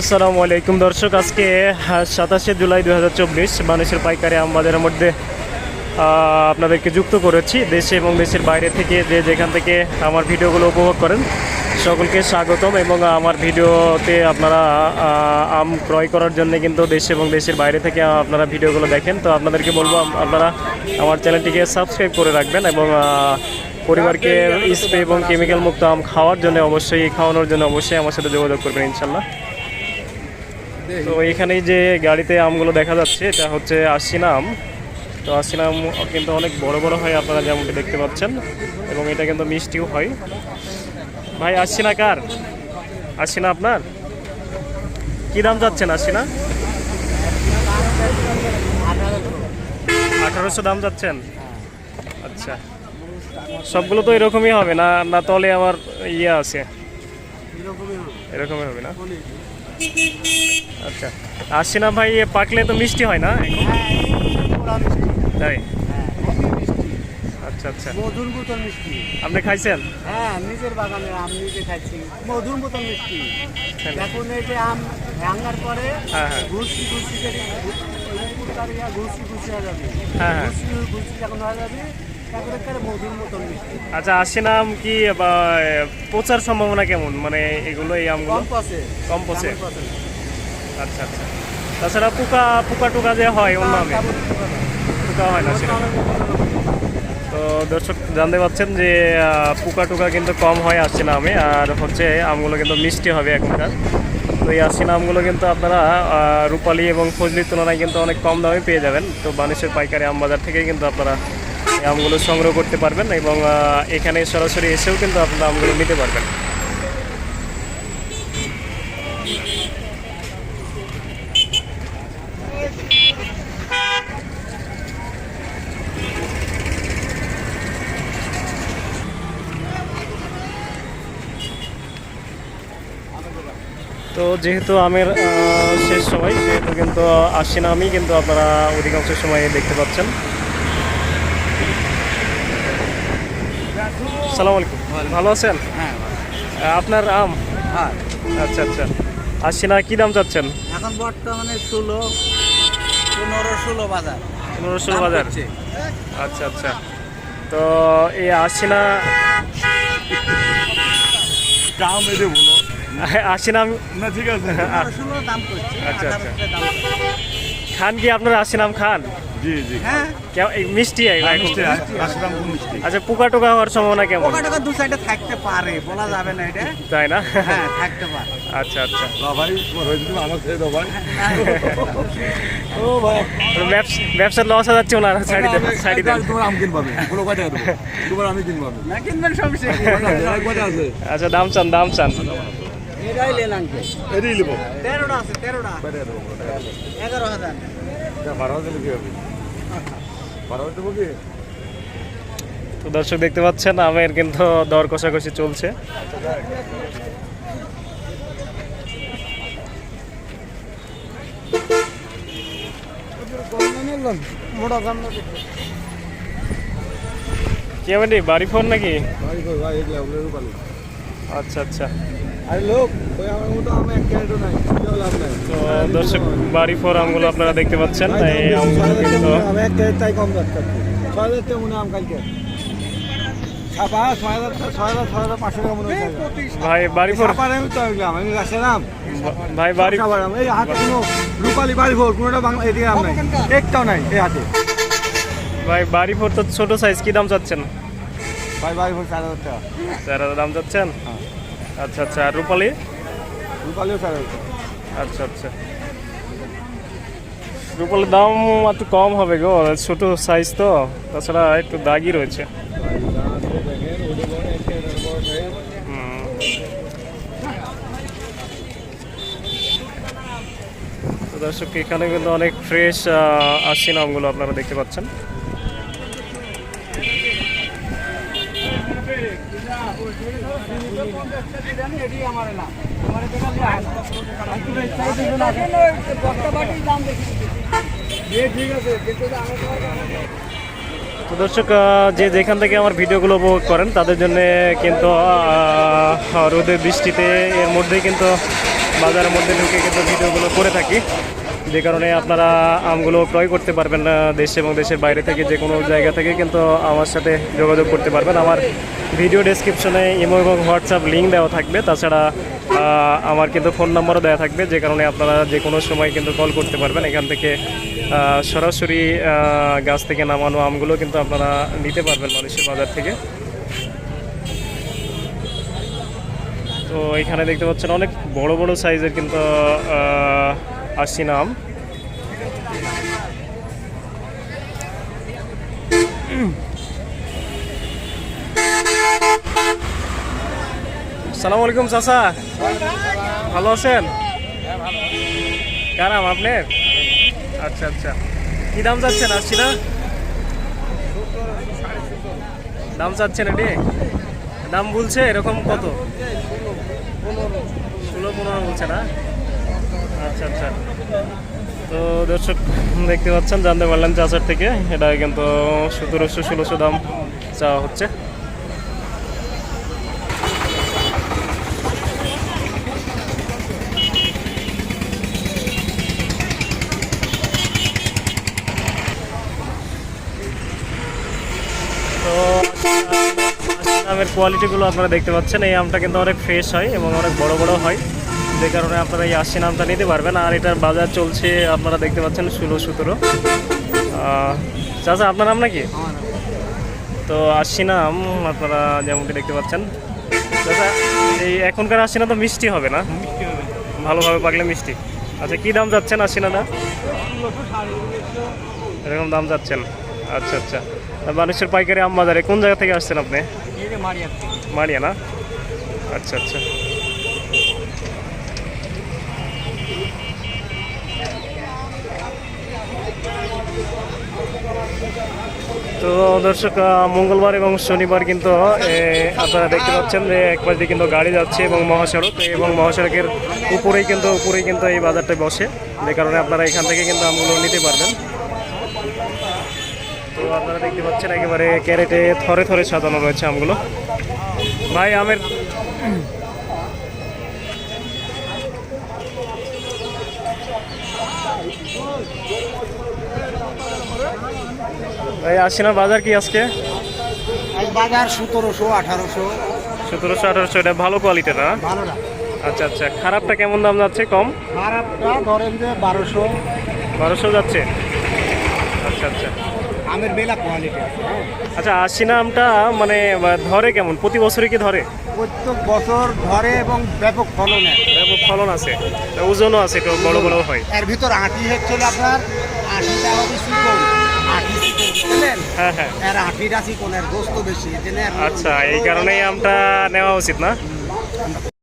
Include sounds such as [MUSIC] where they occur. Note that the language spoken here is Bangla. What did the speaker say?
আসসালামু আলাইকুম দর্শক আজকে সাতাশে জুলাই দু হাজার চব্বিশ মানুষের পাইকারি আম বাজারের মধ্যে আপনাদেরকে যুক্ত করেছি। দেশে এবং দেশের বাইরে থেকে যে যেখান থেকে আমার ভিডিওগুলো উপভোগ করেন সকলকে স্বাগতম এবং আমার ভিডিওতে আপনারা আম ক্রয় করার জন্য কিন্তু দেশ এবং দেশের বাইরে থেকে আপনারা ভিডিওগুলো দেখেন। তো আপনাদেরকে বলব আপনারা আমার চ্যানেলটিকে সাবস্ক্রাইব করে রাখবেন এবং পরিবারকে স্প্রে এবং কেমিক্যাল মুক্ত আম খাওয়ার জন্য অবশ্যই খাওয়ানোর জন্য অবশ্যই আমার সাথে যোগাযোগ করবেন ইনশাল্লাহ। তো এখানেই যে গাড়িতে আমগুলো দেখা যাচ্ছে, এটা হচ্ছে আশিনা আম তো আশিনা আম কিন্তু অনেক বড় বড় হয়, আপনারা যেমনটি দেখতে পাচ্ছেন, এবং এটা কিন্তু মিষ্টিও হয়। ভাই আসছি না কার? আসছি না আপনার? কি দাম যাচ্ছেন আশিনা? আঠারোশো দাম যাচ্ছেন? আচ্ছা। সবগুলো তো এরকমই হবে না না তলে আমার ইয়ে আছে? এরকমই হবে না? আচ্ছা। আসছি ভাই পাকলে তো মিষ্টি হয় না তাই? আচ্ছা আচ্ছা। মধুর বোতল মিষ্টি। আপনি খাইছেন? হ্যাঁ নিজের বাগানে আম নিজে খাচ্ছি মধুর বোতল মিষ্টি। এখন এই যে আম ভাঙার পরে হ্যাঁ, হ্যাঁ। ঘুষি ঘুষি করে ঘুষি ঘুষি যাবে। হ্যাঁ, হ্যাঁ। ঘুষি ঘুষি যখন হয়ে যাবে আচ্ছা না আম কি পচার সম্ভাবনা কেমন? মানে এগুলো এই আমগুলো? কম পচে। আচ্ছা আচ্ছা। তাছাড়া পোকা পোকা টোকা যে হয় অন্য আমে। পোকা হয় না তো দর্শক জানতে পারছেন যে পোকা টোকা কিন্তু কম হয় আসছে না আমে আর হচ্ছে আমগুলো কিন্তু মিষ্টি হবে এখনকার। তো এই আসছে আমগুলো কিন্তু আপনারা রূপালী এবং ফজলির তুলনায় কিন্তু অনেক কম দামে পেয়ে যাবেন। তো বানেশ্বর পাইকারি আম বাজার থেকেই কিন্তু আপনারা আমগুলো সংগ্রহ করতে পারবেন এবং এখানে সরাসরি এসেও কিন্তু আপনারা আমগুলো নিতে পারবেন। তো যেহেতু আমের শেষ সময়, সেহেতু কিন্তু আসছে না আমি কিন্তু আপনারা অধিকাংশ সময় দেখতে পাচ্ছেন। সালাম আলাইকুম। ভালো আছেন? হ্যাঁ আপনার আম? হ্যাঁ। আচ্ছা আচ্ছা। আসছে না কি দাম চাচ্ছেন? এখন বর্তমানে ষোলো পনেরো ষোলো বাজার। পনেরো ষোলো বাজার। আচ্ছা আচ্ছা। তো এই আসছে না দাম এদের বলো। আসছে না আমি- না ঠিক আছে। পনেরো ষোলো দাম করছে। আচ্ছা, আচ্ছা। দাম করছে। খান কি আপনার আসছে নাম খান? জি জি। হ্যাঁ? এই মিষ্টি মিষ্টি মিষ্টি। আচ্ছা পোকা টোকা হওয়ার সম্ভাবনা কেমন? পোকা টোকা দু সাইডে থাকতে পারে বলা যাবে না এটা। তাই না? হ্যাঁ থাকতে পারে। আচ্ছা আচ্ছা। ভাই তোমার হয়েছে তুমি আমার ছেড়ে দাও ভাই ও ভাই। ব্যবস- ব্যবসার লস হয়ে যাচ্ছে ওনার সাইডে দেন সাইডে দেন। তোমার আম কিনবা আমি কয়টা দেবো [LAUGHS] তোমার আমি কিনবা না কিনবেন সমস্যা আছে? আচ্ছা দাম চান দাম চান। এটাই লেন আনকে এটাই নেব। তেরোটা আছে তেরোটা। কয়টা দেবো এগারো হাজার। বারো হাজার কি হবে? তো দর্শক দেখতে পাচ্ছেন আমের কিন্তু দর কষাকষি চলছে। কি বাড়ি ফোন নাকি? আচ্ছা আচ্ছা। আরে আমার মতো আমি এক নাই লাভ নাই। তো দর্শক বাড়ি ফোর আমগুলো আপনারা দেখতে পাচ্ছেন এই আমগুলো কিন্তু ভাই বাড়ি ফোর ভাই বাড়ি। এই হাতে কোনো রূপালি বাড়ি কোনোটা বাংলা এদিকে আম নাই। একটাও নাই এই হাতে ভাই বাড়ি ফোর তো ছোট সাইজ কি দাম চাচ্ছেন? ভাই বাড়ি ভোর চার হাজার টাকা। চার হাজার দাম চাচ্ছেন? হ্যাঁ। আচ্ছা আচ্ছা আর রূপালি? রূপালিও টাকা আচ্ছা আচ্ছা। রূপালির দাম একটু কম হবে গো ছোট সাইজ তো তাছাড়া একটু দাগি রয়েছে। দর্শক এখানে কিন্তু অনেক ফ্রেশ আসছে নামগুলো আপনারা দেখতে পাচ্ছেন। তো দর্শক যে যেখান থেকে আমার ভিডিওগুলো উপভোগ করেন, তাদের জন্য কিন্তু রোদের বৃষ্টিতে এর মধ্যেই কিন্তু বাজারের মধ্যে ঢুকে কিন্তু ভিডিওগুলো করে থাকি। যে কারণে আপনারা আমগুলো ক্রয় করতে পারবেন না দেশ এবং দেশের বাইরে থেকে যে কোনো জায়গা থেকে, কিন্তু আমার সাথে যোগাযোগ করতে পারবেন। আমার ভিডিও ডেসক্রিপশনে ইমো এবং হোয়াটসঅ্যাপ লিঙ্ক দেওয়া থাকবে। তাছাড়া আমার কিন্তু ফোন নাম্বারও দেওয়া থাকবে। যে কারণে আপনারা যে কোনো সময় কিন্তু কল করতে পারবেন। এখান থেকে সরাসরি গাছ থেকে নামানো আমগুলো কিন্তু আপনারা নিতে পারবেন মানুষের বাজার থেকে। তো এখানে দেখতে পাচ্ছেন অনেক বড় বড় সাইজের কিন্তু আসছি নাম। সালাম আলাইকুম চাচা। ভালো আছেন? কারাম আপনার আচ্ছা আচ্ছা। কি দাম চাচ্ছেন? আসছি না? দাম চাচ্ছেন এটি? দাম বলছে এরকম কত? ষোলো পনেরো বলছে না? আচ্ছা আচ্ছা। তো দর্শক, দেখতে পাচ্ছেন, জানতে পারলেন চাচার থেকে। এটা কিন্তু সতেরোশো ষোলোশো দাম চাওয়া হচ্ছে। আমের কোয়ালিটিগুলো আপনারা দেখতে পাচ্ছেন। এই আমটা কিন্তু অনেক ফ্রেশ হয় এবং অনেক বড় বড় হয়। যে কারণে আপনারা এই আশি নামটা নিতে পারবেন। আর এটার বাজার চলছে আপনারা দেখতে পাচ্ছেন ষোলো সতেরো। চাচা আপনার নাম নাকি? তো আশি নাম আপনারা যেমনটি দেখতে পাচ্ছেন। চাচা এই এখনকার আশি না তো মিষ্টি হবে না? ভালোভাবে পাকলে মিষ্টি। আচ্ছা কী দাম যাচ্ছেন আশি না এরকম দাম যাচ্ছেন আচ্ছা আচ্ছা। মানুষের পাইকারি আম বাজারে কোন জায়গা থেকে আসছেন আপনি? মারিয়া না? আচ্ছা আচ্ছা। তো দর্শক মঙ্গলবার এবং শনিবার কিন্তু আপনারা দেখতে পাচ্ছেন যে এক পাশ দিয়ে কিন্তু গাড়ি যাচ্ছে এবং মহাসড়ক, এবং মহাসড়কের উপরেই কিন্তু উপরেই কিন্তু এই বাজারটা বসে। যে কারণে আপনারা এখান থেকে কিন্তু আমগুলো নিতে পারবেন। তো আপনারা দেখতে পাচ্ছেন একেবারে ক্যারেটে থরে থরে সাজানো রয়েছে আমগুলো। ভাই, আমের ভাই আশিনার বাজার কি আজকে? বাজার সতেরোশো আঠারোশো। সতেরোশো আঠারোশো এটা ভালো কোয়ালিটির না? ভালো না। আচ্ছা আচ্ছা খারাপটা কেমন দাম যাচ্ছে কম? খারাপটা ধরেন যে বারোশো। বারোশো যাচ্ছে? আচ্ছা আচ্ছা। আমের বেলা কোয়ালিটি হ্যাঁ। আচ্ছা আশিনা আমটা মানে ধরে কেমন? প্রতি বছরই কি ধরে? প্রত্যেক বছর ধরে এবং ব্যাপক ফলন ব্যাপক ফলন আছে। ওজনও আছে একটু বড় বড় হয়। এর ভিতর আটি হচ্ছিল আপনার আটি চিকন বুঝলেন হ্যাঁ হ্যাঁ। এর গোস্ত বেশি আচ্ছা এই কারণেই আমটা নেওয়া উচিত না?